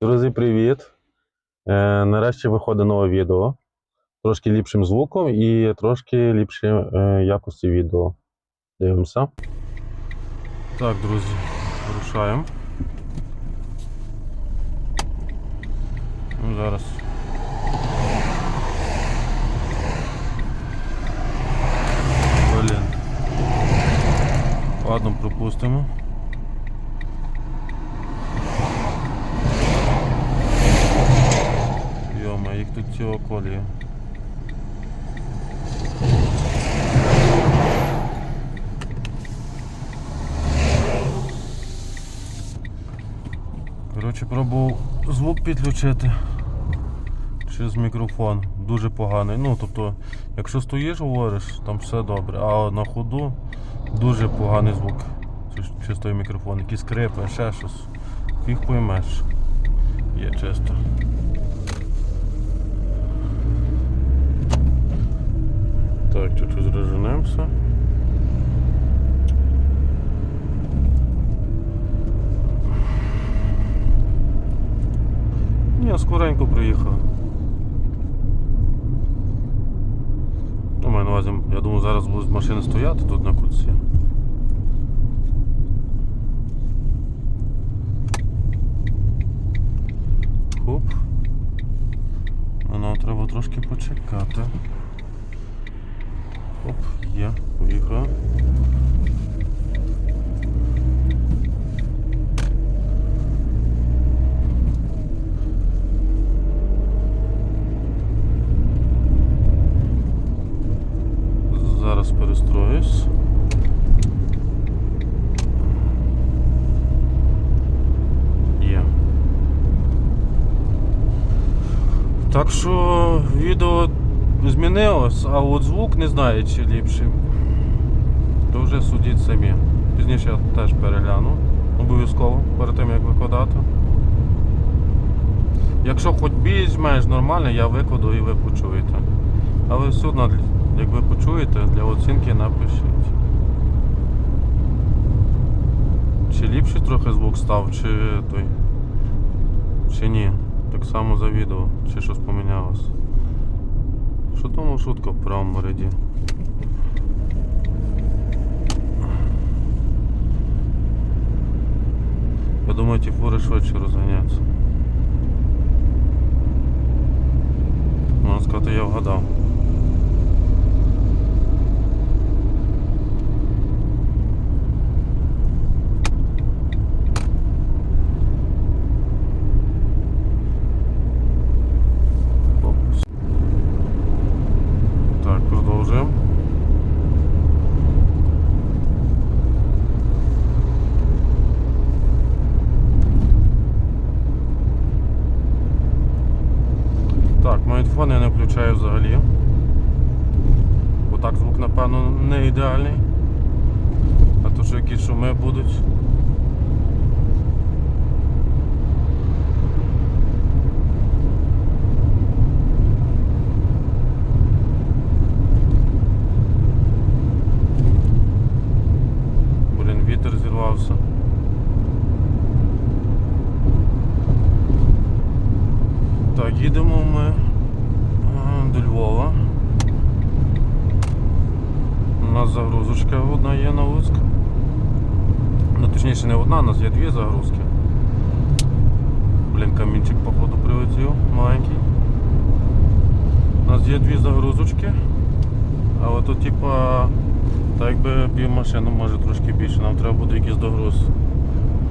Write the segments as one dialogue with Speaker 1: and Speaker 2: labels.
Speaker 1: Друзі, привіт! Е, нарешті виходить нове відео. Трошки ліпшим звуком і трошки ліпші е, якості відео. Дивимося. Так, друзі, вирушаємо. Ну, зараз. Блін. Ладно, пропустимо. Йома, їх колія. Коротше, пробував звук підключити через мікрофон. Дуже поганий. Ну, тобто, якщо стоїш, говориш, там все добре, а на ходу дуже поганий звук. Через мікрофон, якісь скрипи, ще щось. Фіг поймеш. Є чисто. Так, чуть-чуть розженемося. Ні, скоренько приїхав. Ну, маю на увазі, я думаю, зараз будуть машини стояти тут на кутці. Хоп. Нам треба трошки почекати. Оп, є, поїхав. Зараз перестроюсь. Так що відео змінилось, а от звук не знаю, чи ліпший. То вже судіть самі. Пізніше я теж перегляну. Обов'язково перед тим як викладати. Якщо хоч більш-менш нормально, я викладу і ви почуєте. Але все одно, як ви почуєте, для оцінки напишіть. Чи ліпший трохи звук став, чи той. Чи ні. Так само за відео, чи щось помінялось. Що тому шутка в правому ряді? Я думаю, ті фури швидше розганяться. Можна сказати, я вгадав. Оп. Так, продовжуємо. Маятфон я не включаю взагалі. Бо так звук, напевно, не ідеальний. А то що якісь шуми будуть. Блін, вітер зірвався. Так, їдемо ми а, до Львова. У нас загрузочка одна є на Луцьк. Ну точніше не одна, у нас є дві загрузки. Блін, камінчик походу прилетів, маленький. У нас є дві загрузочки. Але тут типа так якби пів машини може трошки більше, нам треба буде якийсь догруз.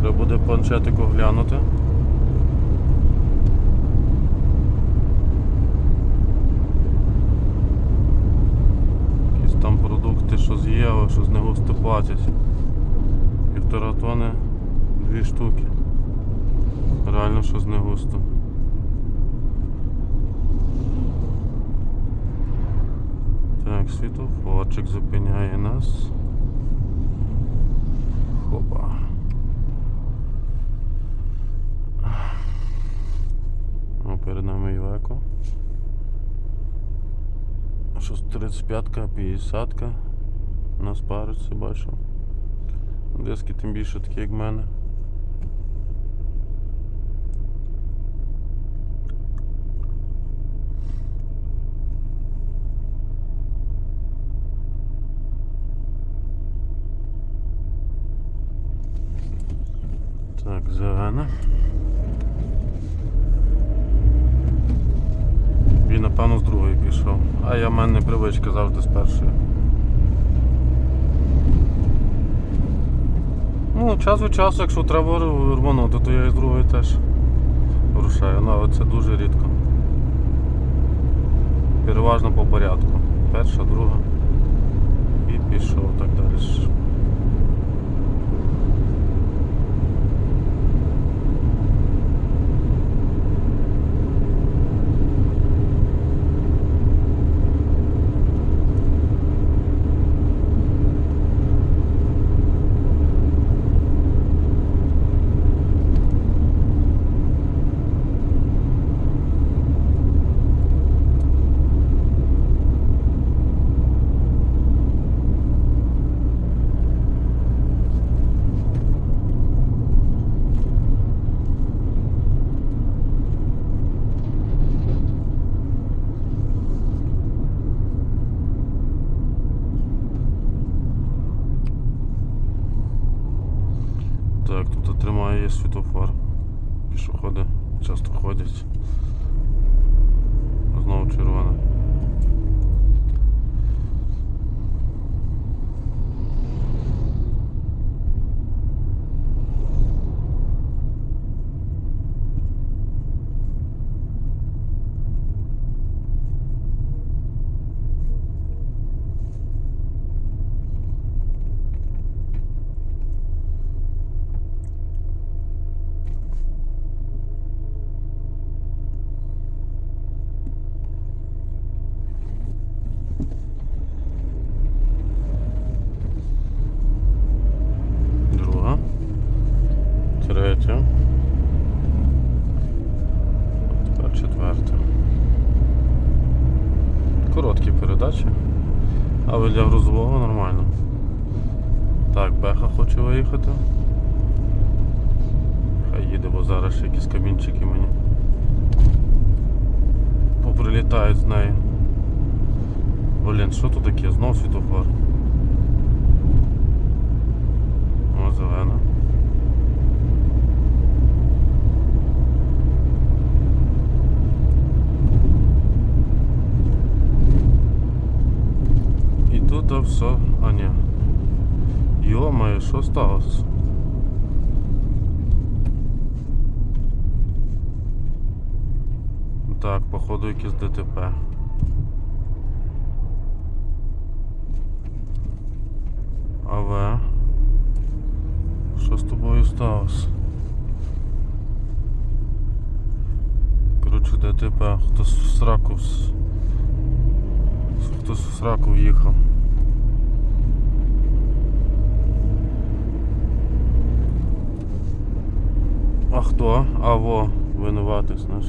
Speaker 1: Треба буде планшетик оглянути. Якісь там продукти, що з'їли, що з не густо платять. Півтора тони, дві штуки. Реально що з не густо. Так, світлофорчик зупиняє нас. Хопа. О, перед нами Івеко. Щось 35-ка, 50-ка. Нас париться, бачу. Диски тим більше такі, як в мене. Мене. Він, напевно, з другої пішов. А я в мене привичка завжди з першої. Ну, час від часу, якщо треба рванути, то я і з другої теж рушаю. Ну, але це дуже рідко. Переважно по порядку. Перша, друга і пішов так далі. Так, тут тримає є світофор. Пішоходи часто ходять. Знову червона. Виїхати. Хай їде, бо зараз ще якісь камінчики мені. Поприлітають з нею. Блін, що тут таке? Знов світофор. О, зелена. І тут все. Ні. Що сталося? Так, походу якесь ДТП. Але... Що з тобою сталося? Коротше, ДТП, хтось в сраку хтось в сраку в'їхав. А хто? А во, винуватець наш.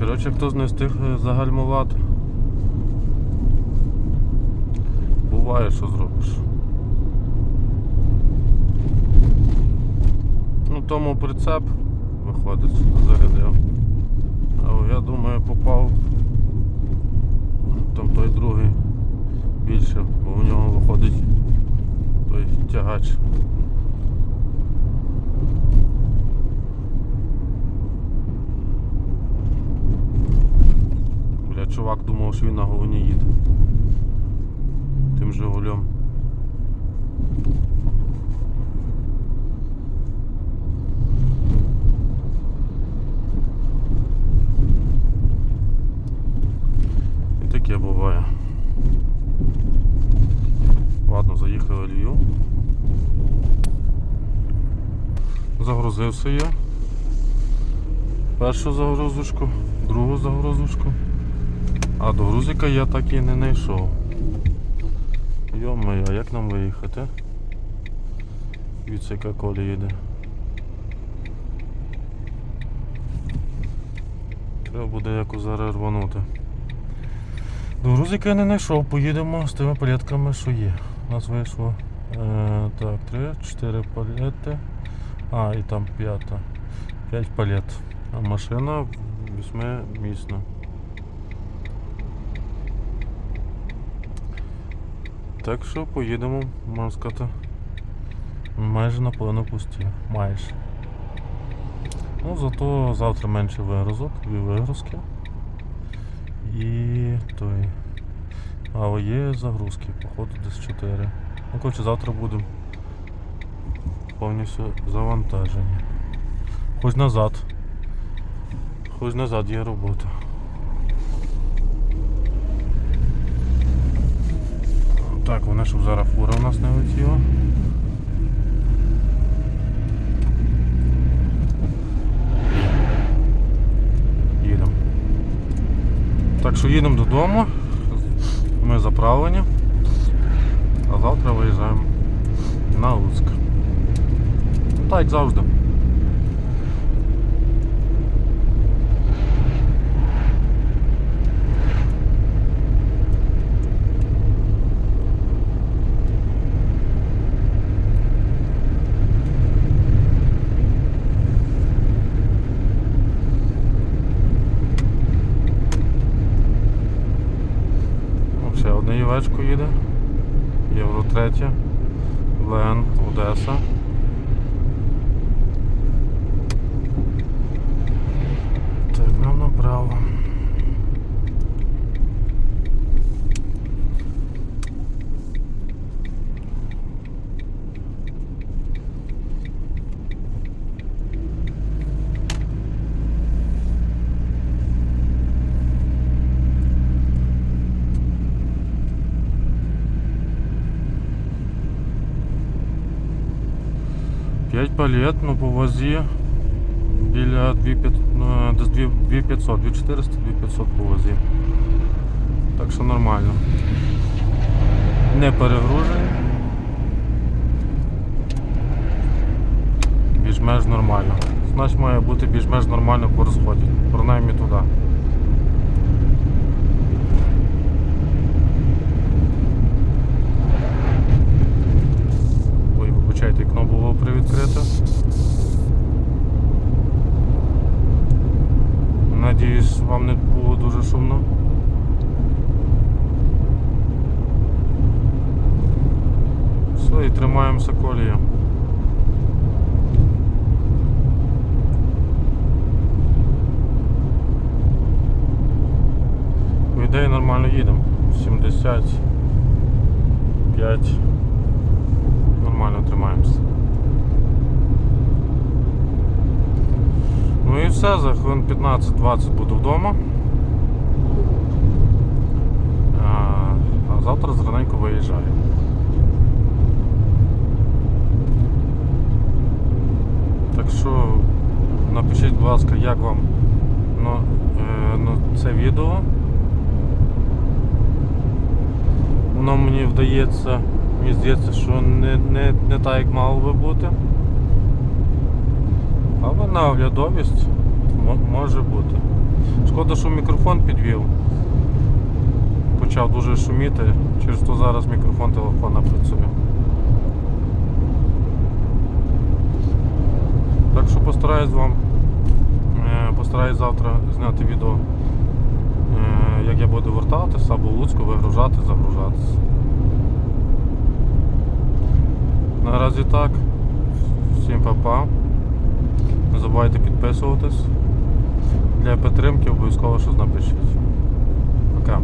Speaker 1: Коротше, хтось не встиг е, загальмувати. Буває, що зробиш. Ну тому прицеп виходить, зарядив. Але я думаю попав там той другий більше, бо у нього виходить той тягач. Бля, чувак думав, що він на головні їде. Тим Жигулем. І таке буває. Ладно, заїхали в Львів. Загрузився я. Першу загрузочку, другу загрузочку. А до грузика я так і не знайшов. Йо-моє, як нам виїхати? Від яка колі їде. Треба буде якось зараз рванути. До грузика я не знайшов, поїдемо з тими палетками, що є. У нас вийшло е, так, 3, 4 палети. А, і там п'ята. 5 палет. А машина восьмимісна. Так що поїдемо, можна сказати, майже наполовину пусті. Майже. Ну, зато завтра менше вигрузок, дві вигрузки. І той. А є загрузки, походу десь 4. Ну, коротше, завтра будемо повністю завантажені. Хоч назад. Хоч назад є робота. Так, вона щоб зараз фура у нас не летіла. Їдемо. Так що їдемо додому. Ми заправлені. А завтра виїжджаємо на Луцьк. Ну, Так, завжди. Ще одне євечко їде. Євро 3. Лен, Одеса. 5 палет, ну по вазі біля 2500, 2400, 2500 по вазі. Так що нормально. Не перегружений. Більш-менш нормально. Значить має бути більш-менш нормально по розході, принаймні туди. Ідеї нормально їдемо. 75. Нормально тримаємося. Ну і все, за хвилин 15-20 буду вдома. А, завтра зраненько виїжджаю. Так що напишіть, будь ласка, як вам ну, е, ну, це відео. Воно мені вдається, мені здається, що не, не, не так, як мало би бути. Але на оглядовість може бути. Шкода, що мікрофон підвів. Почав дуже шуміти, через то зараз мікрофон телефона працює. Так що постараюсь вам е, постараюсь завтра зняти відео, е, як я буду вертатися або в Луцьку вигружати, загружатися. Наразі так. Всім па-па. Не забувайте підписуватись. Для підтримки обов'язково щось напишіть. Пока.